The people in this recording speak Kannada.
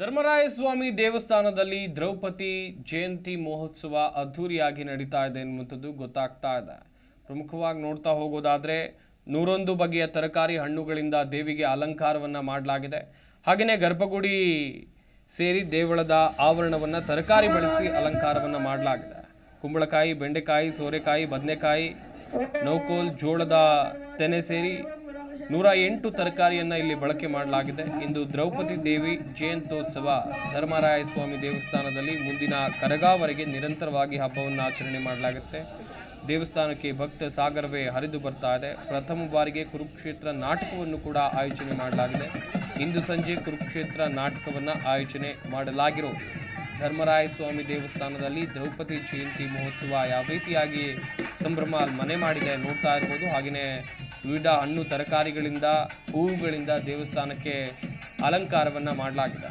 ಧರ್ಮರಾಯ ಸ್ವಾಮಿ ದೇವಸ್ಥಾನದಲ್ಲಿ ದ್ರೌಪದಿ ಜಯಂತಿ ಮಹೋತ್ಸವ ಅದ್ಧೂರಿಯಾಗಿ ನಡೀತಾ ಇದೆ ಎನ್ನುವಂಥದ್ದು ಗೊತ್ತಾಗ್ತಾ ಇದೆ. ಪ್ರಮುಖವಾಗಿ ನೋಡ್ತಾ ಹೋಗೋದಾದರೆ ನೂರೊಂದು ಬಗೆಯ ತರಕಾರಿ ಹಣ್ಣುಗಳಿಂದ ದೇವಿಗೆ ಅಲಂಕಾರವನ್ನು ಮಾಡಲಾಗಿದೆ. ಹಾಗೆಯೇ ಗರ್ಭಗುಡಿ ಸೇರಿ ದೇವಳದ ಆವರಣವನ್ನು ತರಕಾರಿ ಬಳಸಿ ಅಲಂಕಾರವನ್ನು ಮಾಡಲಾಗಿದೆ. ಕುಂಬಳಕಾಯಿ, ಬೆಂಡೆಕಾಯಿ, ಸೋರೆಕಾಯಿ, ಬದನೆಕಾಯಿ, ನೌಕೋಲ್, ಜೋಳದ ತೆನೆ ಸೇರಿ ನೂರ ಎಂಟು ತರಕಾರಿಯನ್ನು ಇಲ್ಲಿ ಬಳಕೆ ಮಾಡಲಾಗಿದೆ. ಇಂದು ದ್ರೌಪದಿ ದೇವಿ ಜಯಂತ್ಯೋತ್ಸವ ಧರ್ಮರಾಯ ಸ್ವಾಮಿ ದೇವಸ್ಥಾನದಲ್ಲಿ ಮುಂದಿನ ಕರಗಾವರೆಗೆ ನಿರಂತರವಾಗಿ ಹಬ್ಬವನ್ನು ಆಚರಣೆ ಮಾಡಲಾಗುತ್ತೆ. ದೇವಸ್ಥಾನಕ್ಕೆ ಭಕ್ತ ಸಾಗರವೇ ಹರಿದು ಬರ್ತಾ ಇದೆ. ಪ್ರಥಮ ಬಾರಿಗೆ ಕುರುಕ್ಷೇತ್ರ ನಾಟಕವನ್ನು ಕೂಡ ಆಯೋಜನೆ ಮಾಡಲಾಗಿದೆ. ಇಂದು ಸಂಜೆ ಕುರುಕ್ಷೇತ್ರ ನಾಟಕವನ್ನು ಆಯೋಜನೆ ಮಾಡಲಾಗಿರೋ ಧರ್ಮರಾಯ ಸ್ವಾಮಿ ದೇವಸ್ಥಾನದಲ್ಲಿ ದ್ರೌಪದಿ ಜಯಂತಿ ಮಹೋತ್ಸವ ಯಾವ ರೀತಿಯಾಗಿ ಸಂಭ್ರಮ ಮನೆ ಮಾಡಿದೆ ನೋಡ್ತಾ ಇರ್ಬೋದು. ಹಾಗೆಯೇ ವಿವಿಧ ಹಣ್ಣು ತರಕಾರಿಗಳಿಂದ ಹೂವುಗಳಿಂದ ದೇವಸ್ಥಾನಕ್ಕೆ ಅಲಂಕಾರವನ್ನು ಮಾಡಲಾಗಿದೆ.